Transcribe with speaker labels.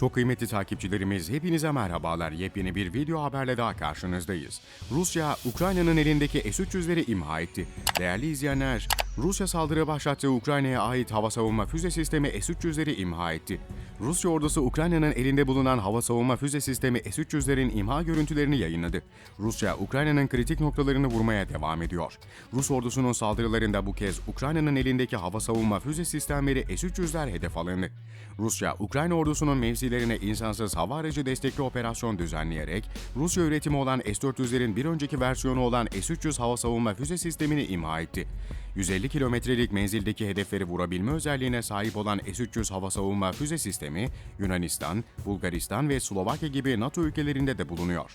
Speaker 1: Çok kıymetli takipçilerimiz hepinize merhabalar. Yepyeni bir video haberle daha karşınızdayız. Rusya, Ukrayna'nın elindeki S-300'leri imha etti. Değerli izleyenler, Rusya saldırı başlattığı Ukrayna'ya ait hava savunma füze sistemi S-300'leri imha etti. Rusya ordusu Ukrayna'nın elinde bulunan hava savunma füze sistemi S-300'lerin imha görüntülerini yayınladı. Rusya, Ukrayna'nın kritik noktalarını vurmaya devam ediyor. Rus ordusunun saldırılarında bu kez Ukrayna'nın elindeki hava savunma füze sistemleri S-300'ler hedef alındı. Rusya, Ukrayna ordusunun mevzilerine insansız hava aracı destekli operasyon düzenleyerek Rusya üretimi olan S-400'lerin bir önceki versiyonu olan S-300 hava savunma füze sistemini imha etti. 150 kilometrelik menzildeki hedefleri vurabilme özelliğine sahip olan S-300 hava savunma füze sistemi Yunanistan, Bulgaristan ve Slovakya gibi NATO ülkelerinde de bulunuyor.